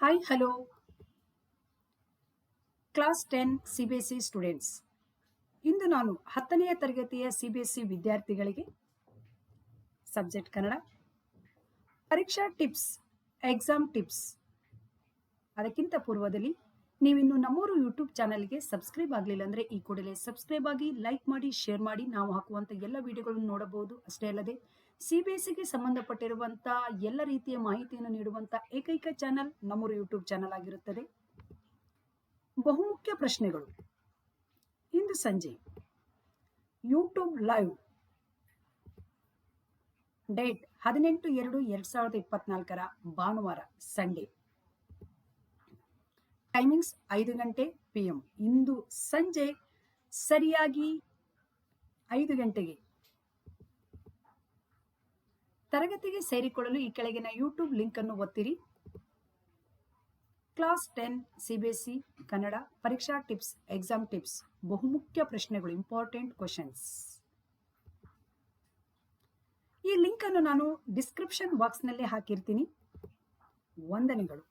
Hi hello class ten C B S C students ಇಂದು ನಾನು ಹತ್ತನೆಯ ತರಗತಿಯ ಸಿ ಬಿ ಎಸ್ ಸಿ ವಿದ್ಯಾರ್ಥಿಗಳಿಗೆ subject Kannada. ಪರೀಕ್ಷಾ ಟಿಪ್ಸ್ ಎಕ್ಸಾಮ್ ಟಿಪ್ಸ್ ಅದಕ್ಕಿಂತ ಪೂರ್ವದಲ್ಲಿ ನೀವಿನ್ನು ನಮ್ಮೂರು ಯೂಟ್ಯೂಬ್ ಚಾನಲ್ಗೆ ಸಬ್ಸ್ಕ್ರೈಬ್ ಆಗಲಿಲ್ಲ ಅಂದರೆ ಈ ಕೂಡಲೇ ಸಬ್ಸ್ಕ್ರೈಬ್ ಆಗಿ ಲೈಕ್ ಮಾಡಿ ಶೇರ್ ಮಾಡಿ. ನಾವು ಹಾಕುವಂಥ ಎಲ್ಲ ವಿಡಿಯೋಗಳನ್ನು ನೋಡಬಹುದು. ಅಷ್ಟೇ ಅಲ್ಲದೆ ಸಿ ಬಿ ಎಸ್ ಸಿಗೆ ಸಂಬಂಧಪಟ್ಟಿರುವಂಥ ಎಲ್ಲ ರೀತಿಯ ಮಾಹಿತಿಯನ್ನು ನೀಡುವಂಥ ಏಕೈಕ ಚಾನಲ್ ನಮ್ಮೂರು ಯೂಟ್ಯೂಬ್ ಚಾನಲ್ ಆಗಿರುತ್ತದೆ. ಬಹುಮುಖ್ಯ ಪ್ರಶ್ನೆಗಳು. ಇಂದು ಸಂಜೆ ಯೂಟ್ಯೂಬ್ ಲೈವ್ ಡೇಟ್ ಹದಿನೆಂಟು ಎರಡು ಎರಡು ಸಾವಿರದ ಇಪ್ಪತ್ನಾಲ್ಕರ ಭಾನುವಾರ, ಸಂಡೇ. ಟೈಮಿಂಗ್ಸ್ ಐದು ಗಂಟೆ ಪಿ ಎಂ ಇಂದು ಸಂಜೆ ಸರಿಯಾಗಿ ಐದು ಗಂಟೆಗೆ. ತರಗತಿಗೆ ಸೇರಿಕೊಳ್ಳಲು ಈ ಕೆಳಗಿನ ಯೂಟ್ಯೂಬ್ ಲಿಂಕ್ ಅನ್ನು ಒತ್ತಿರಿ. ಕ್ಲಾಸ್ ಟೆನ್ ಸಿಬಿಎಸ್ಇ ಕನ್ನಡ ಪರೀಕ್ಷಾ ಟಿಪ್ಸ್ ಎಕ್ಸಾಮ್ ಟಿಪ್ಸ್ ಬಹುಮುಖ್ಯ ಪ್ರಶ್ನೆಗಳು ಇಂಪಾರ್ಟೆಂಟ್ ಕ್ವಶನ್ಸ್ ಈ ಲಿಂಕ್ ಅನ್ನು ನಾನು ಡಿಸ್ಕ್ರಿಪ್ಷನ್ ಬಾಕ್ಸ್ನಲ್ಲಿ ಹಾಕಿರ್ತೀನಿ. ವಂದನೆಗಳು.